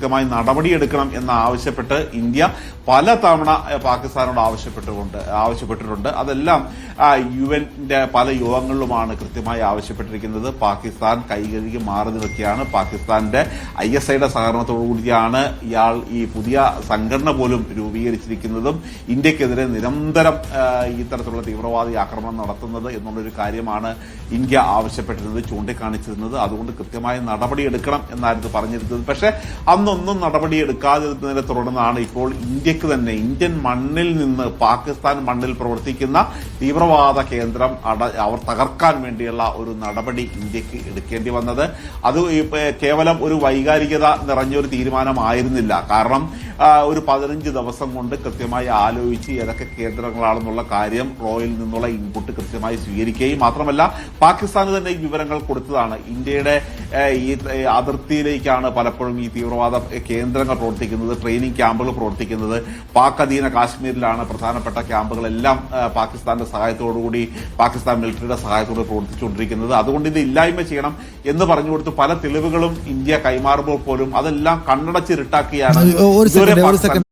കൃത്യമായി നടപടിയെടുക്കണം എന്ന് ആവശ്യപ്പെട്ട് ഇന്ത്യ പല തവണ പാകിസ്ഥാനോട് ആവശ്യപ്പെട്ടുകൊണ്ട് ആവശ്യപ്പെട്ടിട്ടുണ്ട്. അതെല്ലാം യു എന്റെ പല യോഗങ്ങളിലുമാണ് കൃത്യമായി ആവശ്യപ്പെട്ടിരിക്കുന്നത്. പാകിസ്ഥാൻ കൈകഴുകി മാറി നിൽക്കുകയാണ്. പാകിസ്ഥാന്റെ ഐ എസ് ഐയുടെ സഹകരണത്തോടുകൂടിയാണ് ഇയാൾ ഈ പുതിയ സംഘടന പോലും രൂപീകരിച്ചിരിക്കുന്നതും. ഇന്ത്യക്കെതിരെ നിരന്തരം ഇത്തരത്തിലുള്ള തീവ്രവാദി ആക്രമണം നടത്തുന്നത് എന്നുള്ളൊരു കാര്യമാണ് ഇന്ത്യ ആവശ്യപ്പെട്ടിരുന്നത് ചൂണ്ടിക്കാണിച്ചിരുന്നത്. അതുകൊണ്ട് കൃത്യമായ നടപടിയെടുക്കണം എന്നായിരുന്നു പറഞ്ഞിരുന്നത്. പക്ഷേ അന്നൊന്നും നടപടിയെടുക്കാതിരുന്നതിനെ തുടർന്നാണ് ഇപ്പോൾ ഇന്ത്യയ്ക്ക് തന്നെ ഇന്ത്യൻ മണ്ണിൽ നിന്ന് പാകിസ്ഥാൻ മണ്ണിൽ പ്രവർത്തിക്കുന്ന തീവ്രവാദ കേന്ദ്രം അട അവർ തകർക്കാൻ വേണ്ടിയുള്ള ഒരു നടപടി ഇന്ത്യയ്ക്ക് എടുക്കേണ്ടി വന്നത്. അത് കേവലം ഒരു വൈകാരികത നിറഞ്ഞൊരു തീരുമാനമായിരുന്നില്ല. കാരണം ഒരു പതിനഞ്ച് ദിവസം കൊണ്ട് കൃത്യമായി ആലോചിച്ച് ഏതൊക്കെ കേന്ദ്രങ്ങളാണെന്നുള്ള കാര്യം റോയിൽ നിന്നുള്ള ഇൻപുട്ട് കൃത്യമായി സ്വീകരിക്കുകയും മാത്രമല്ല പാകിസ്ഥാന് തന്നെ ഈ വിവരങ്ങൾ കൊടുത്തതാണ്. ഇന്ത്യയുടെ ഈ അതിർത്തിയിലേക്കാണ് പലപ്പോഴും ഈ തീവ്രവാദ കേന്ദ്രങ്ങൾ പ്രവർത്തിക്കുന്നത് ട്രെയിനിങ് ക്യാമ്പുകൾ പ്രവർത്തിക്കുന്നത്. പാക് അധീന കാശ്മീരിലാണ് പ്രധാനപ്പെട്ട ക്യാമ്പുകളെല്ലാം പാകിസ്ഥാന്റെ സഹായത്തോടുകൂടി പാകിസ്ഥാൻ മിലിറ്ററിയുടെ സഹായത്തോടെ പ്രവർത്തിച്ചുകൊണ്ടിരിക്കുന്നത്. അതുകൊണ്ട് ഇത് ഇല്ലായ്മ ചെയ്യണം എന്ന് പറഞ്ഞു കൊടുത്ത് പല തെളിവുകളും ഇന്ത്യ കൈമാറുമ്പോൾ പോലും അതെല്ലാം കണ്ണടച്ചിരുട്ടാക്കിയാണ് ഒരു ഇതുവരെ സെക്കൻഡ് ഒരു പാകിസ്ഥാൻ സെക്കൻഡ്